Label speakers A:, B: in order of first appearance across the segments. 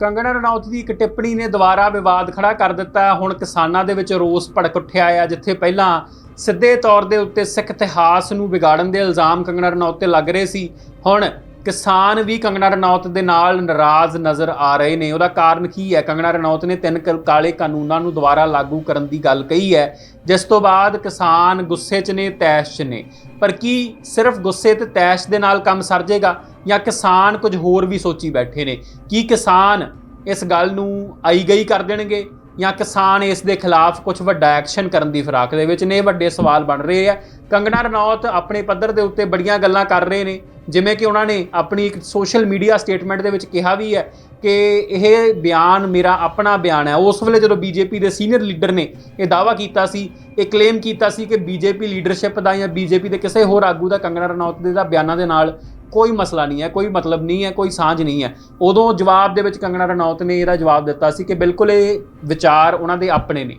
A: ਕੰਗਣਾ ਰਣੌਤ ਦੀ ਇੱਕ ਟਿੱਪਣੀ ਨੇ ਦੁਬਾਰਾ ਵਿਵਾਦ ਖੜਾ ਕਰ ਦਿੱਤਾ। ਹੁਣ ਕਿਸਾਨਾਂ ਦੇ ਵਿੱਚ ਰੋਸ ਭੜਕ ਉੱਠਿਆ ਆ, ਜਿੱਥੇ ਪਹਿਲਾਂ ਸਿੱਧੇ ਤੌਰ ਦੇ ਉੱਤੇ ਸਿੱਖ ਇਤਿਹਾਸ ਨੂੰ ਵਿਗਾੜਨ ਦੇ ਇਲਜ਼ਾਮ ਕੰਗਣਾ ਰਣੌਤ ਤੇ ਲੱਗ ਰਹੇ ਸੀ। ਹੁਣ ਕਿਸਾਨ ਵੀ ਕੰਗਣਾ ਰਣੌਤ ਦੇ ਨਾਲ ਨਾਰਾਜ਼ ਨਜ਼ਰ ਆ ਰਹੇ ਨੇ। ਉਹਦਾ ਕਾਰਨ ਕੀ ਹੈ? ਕੰਗਣਾ ਰਣੌਤ ਨੇ ਤਿੰਨ ਕ- ਕਾਲੇ ਕਾਨੂੰਨਾਂ ਨੂੰ ਦੁਬਾਰਾ ਲਾਗੂ ਕਰਨ ਦੀ ਗੱਲ ਕਹੀ ਹੈ। ਜਿਸ ਤੋਂ ਬਾਅਦ ਕਿਸਾਨ ਗੁੱਸੇ 'ਚ ਨੇ, ਤੈਸ਼ 'ਚ ਨੇ। ਪਰ ਕੀ ਸਿਰਫ ਗੁੱਸੇ ਤੇ ਤੈਸ਼ ਦੇ ਨਾਲ ਕੰਮ ਸਰ ਜਾਏਗਾ ਜਾਂ ਕਿਸਾਨ ਕੁਝ ਹੋਰ ਵੀ ਸੋਚੀ ਬੈਠੇ ਨੇ? ਕੀ ਕਿਸਾਨ ਇਸ ਗੱਲ ਨੂੰ ਆਈ ਗਈ ਕਰ ਦੇਣਗੇ? ਜਾਂ ਕਿਸਾਨ ਇਸ ਦੇ ਖਿਲਾਫ ਕੁਝ ਵੱਡਾ ਐਕਸ਼ਨ ਕਰਨ ਦੀ ਫਿਰਾਕ ਦੇ ਵਿੱਚ ਨੇ, ਵੱਡੇ ਸਵਾਲ ਬਣ ਰਹੇ ਆ। ਕੰਗਣਾ ਰਣੌਤ ਆਪਣੇ ਪੱਧਰ ਦੇ ਉੱਤੇ ਬੜੀਆਂ ਗੱਲਾਂ ਕਰ ਰਹੇ ਨੇ, ਜਿਵੇਂ ਕਿ ਉਹਨਾਂ ਨੇ ਆਪਣੀ ਇੱਕ ਸੋਸ਼ਲ ਮੀਡੀਆ ਸਟੇਟਮੈਂਟ ਦੇ ਵਿੱਚ ਕਿਹਾ ਵੀ ਹੈ ਕਿ ਇਹ ਬਿਆਨ ਮੇਰਾ ਆਪਣਾ ਬਿਆਨ ਹੈ। ਉਸ ਵੇਲੇ ਜਦੋਂ ਬੀਜੇਪੀ ਦੇ ਸੀਨੀਅਰ ਲੀਡਰ ਨੇ ਇਹ ਦਾਅਵਾ ਕੀਤਾ ਸੀ, ਇਹ ਕਲੇਮ ਕੀਤਾ ਸੀ ਕਿ ਬੀਜੇਪੀ ਲੀਡਰਸ਼ਿਪ ਦਾ ਜਾਂ ਬੀਜੇਪੀ ਦੇ ਕਿਸੇ ਹੋਰ ਆਗੂ ਦਾ ਕੰਗਣਾ ਰਣੌਤ ਦੇ ਦਾ ਬਿਆਨਾਂ ਦੇ ਨਾਲ ਕੋਈ ਮਸਲਾ ਨਹੀਂ ਹੈ, ਕੋਈ ਮਤਲਬ ਨਹੀਂ ਹੈ, ਕੋਈ ਸਾਂਝ ਨਹੀਂ ਹੈ। ਉਦੋਂ ਜਵਾਬ ਦੇ ਵਿੱਚ ਕੰਗਣਾ ਰਣੌਤ ਨੇ ਇਹਦਾ ਜਵਾਬ ਦਿੱਤਾ ਸੀ ਕਿ ਬਿਲਕੁਲ ਇਹ ਵਿਚਾਰ ਉਹਨਾਂ ਦੇ ਆਪਣੇ ਨੇ।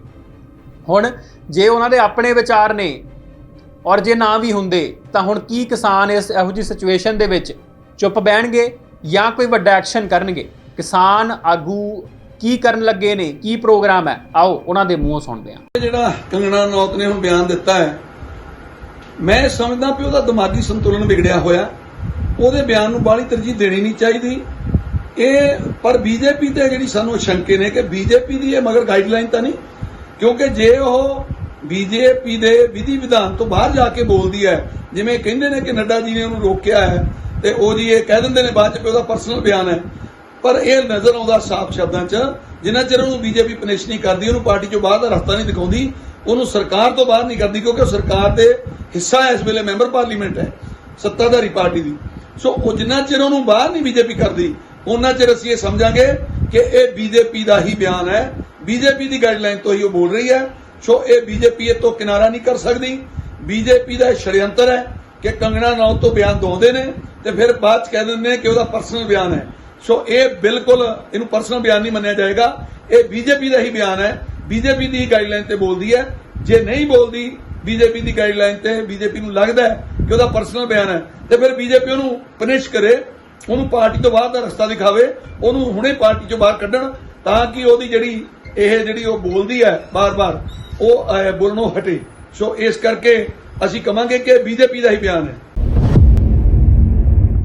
A: ਹੁਣ ਜੇ ਉਹਨਾਂ ਦੇ ਆਪਣੇ ਵਿਚਾਰ ਨੇ ਔਰ ਜੇ ਨਾ ਵੀ ਹੁੰਦੇ, ਤਾਂ ਹੁਣ ਕੀ ਕਿਸਾਨ ਇਸ ਇਹੋ ਜਿਹੀ ਸਿਚੁਏਸ਼ਨ ਦੇ ਵਿੱਚ ਚੁੱਪ ਬਹਿਣਗੇ ਜਾਂ ਕੋਈ ਵੱਡਾ ਐਕਸ਼ਨ ਕਰਨਗੇ? ਕਿਸਾਨ ਆਗੂ ਕੀ ਕਰਨ ਲੱਗੇ ਨੇ, ਕੀ ਪ੍ਰੋਗਰਾਮ ਹੈ? ਆਓ ਉਹਨਾਂ ਦੇ ਮੂੰਹੋਂ ਸੁਣਦੇ ਹਾਂ।
B: ਜਿਹੜਾ ਕੰਗਣਾ ਰਣੌਤ ਨੇ ਹੁਣ ਬਿਆਨ ਦਿੱਤਾ ਹੈ, ਮੈਂ ਸਮਝਦਾ ਵੀ ਉਹਦਾ ਦਿਮਾਗੀ ਸੰਤੁਲਨ ਵਿਗੜਿਆ ਹੋਇਆ। ਉਹਦੇ ਬਿਆਨ ਨੂੰ ਬਾਹਲੀ ਤਰਜੀਹ ਦੇਣੀ ਨਹੀਂ ਚਾਹੀਦੀ। ਇਹ, ਪਰ ਬੀਜੇਪੀ ਤੇ ਜਿਹੜੀ ਸਾਨੂੰ ਸ਼ੰਕੇ ਨੇ ਕਿ ਬੀਜੇਪੀ ਦੀ ਇਹ ਮਗਰ ਗਾਈਡਲਾਈਨ ਤਾਂ ਨਹੀਂ, ਕਿਉਂਕਿ ਜੇ ਉਹ ਬੀਜੇਪੀ ਦੇ ਵਿਧੀ ਵਿਧਾਨ ਤੋਂ ਬਾਹਰ ਜਾ ਕੇ ਬੋਲਦੀ ਹੈ, ਜਿਵੇਂ ਕਹਿੰਦੇ ਨੇ ਕਿ ਨੱਡਾ ਜੀ ਨੇ ਉਹਨੂੰ ਰੋਕਿਆ ਹੈ, ਤੇ ਉਹ ਜੀ ਇਹ ਕਹਿ ਦਿੰਦੇ ਨੇ ਬਾਅਦ ਚ ਵੀ ਉਹਦਾ ਪਰਸਨਲ ਬਿਆਨ ਹੈ, ਪਰ ਇਹ ਨਜ਼ਰ ਆਉਂਦਾ ਸਾਫ਼ ਸ਼ਬਦਾਂ 'ਚ, ਜਿੰਨਾ ਚਿਰ ਉਹਨੂੰ ਬੀਜੇਪੀ ਪਨਿਸ਼ ਨਹੀਂ ਕਰਦੀ, ਉਹਨੂੰ ਪਾਰਟੀ ਚੋਂ ਬਾਹਰ ਦਾ ਰਸਤਾ ਨਹੀਂ ਦਿਖਾਉਂਦੀ, ਉਹਨੂੰ ਸਰਕਾਰ ਤੋਂ ਬਾਹਰ ਨਹੀਂ ਕਰਦੀ, ਕਿਉਂਕਿ ਉਹ ਸਰਕਾਰ ਦੇ ਹਿੱਸਾ ਇਸ ਵੇਲੇ ਮੈਂਬਰ ਪਾਰਲੀਮੈਂਟ ਹੈ, ਸੱਤਾਧਾਰੀ ਪਾਰਟੀ ਦੀ। ਸੋ ਉਹ ਜਿੰਨਾ ਚਿਰ ਉਹਨੂੰ ਬਾਹਰ ਨਹੀਂ ਬੀਜੇਪੀ ਕਰਦੀ। ਉਹਨਾਂ ਚਿਰ ਅਸੀਂ ਇਹ ਸਮਝਾਂਗੇ ਕਿ ਇਹ ਬੀਜੇਪੀ ਦਾ ਹੀ ਬਿਆਨ ਹੈ। ਬੀਜੇਪੀ ਦੀ ਗਾਈਡਲਾਈਨ ਤੋਂ ਹੀ ਉਹ ਬੋਲ ਰਹੀ ਹੈ। ਸੋ ਇਹ ਬੀਜੇਪੀ ਇਹ ਤੋਂ ਕਿਨਾਰਾ ਨਹੀਂ ਕਰ ਸਕਦੀ। ਬੀਜੇਪੀ ਦਾ ਇਹ ਸ਼ੜਯੰਤਰ ਹੈ ਕਿ ਕੰਗਣਾ ਰਣੌਤ ਤੋਂ ਬਿਆਨ ਦਵਾਉਂਦੇ ਨੇ ਤੇ ਫਿਰ ਬਾਅਦ ਚ ਕਹਿ ਦਿੰਦੇ ਨੇ ਕਿ ਉਹਦਾ ਪਰਸਨਲ ਬਿਆਨ ਹੈ। ਸੋ ਇਹ ਬਿਲਕੁਲ ਇਹਨੂੰ ਪਰਸਨਲ ਬਿਆਨ ਨਹੀਂ ਮੰਨਿਆ ਜਾਏਗਾ। ਇਹ ਬੀਜੇਪੀ ਦਾ ਹੀ ਬਿਆਨ ਹੈ। ਬੀਜੇਪੀ ਦੀ ਗਾਈਡਲਾਈਨ ਤੇ ਬੋਲਦੀ ਹੈ। ਜੇ ਨਹੀਂ ਬੋਲਦੀ ਬੀਜੇਪੀ ਦੀ ਗਾਈਡਲਾਈਨ ਤੇ ਬੀਜੇਪੀ ਨੂੰ ਲੱਗਦਾ ਹੈ ਕਿ ਉਹਦਾ ਪਰਸਨਲ ਬਿਆਨ ਹੈ। ਤੇ ਫਿਰ ਬੀਜੇਪੀ ਉਹਨੂੰ ਪਨਿਸ਼ ਕਰੇ ਉਹਨੂੰ ਪਾਰਟੀ ਤੋਂ ਬਾਹਰ ਦਾ ਰਸਤਾ ਦਿਖਾਵੇ ਉਹਨੂੰ ਹੁਣੇ ਪਾਰਟੀ ਚੋਂ ਬਾਹਰ ਕੱਢਣ ਤਾਂ ਕਿ ਉਹਦੀ ਜਿਹੜੀ ਇਹ ਜਿਹੜੀ ਉਹ ਬੋਲਦੀ ਹੈ ਬਾਰ-ਬਾਰ ਉਹ ਅਹ, ਬੋਲਣੋਂ ਹਟੇ। ਸੋ ਇਸ ਕਰਕੇ ਅਸੀਂ ਕਵਾਂਗੇ ਕਿ ਬੀਜੇਪੀ ਦਾ ਹੀ ਬਿਆਨ ਹੈ।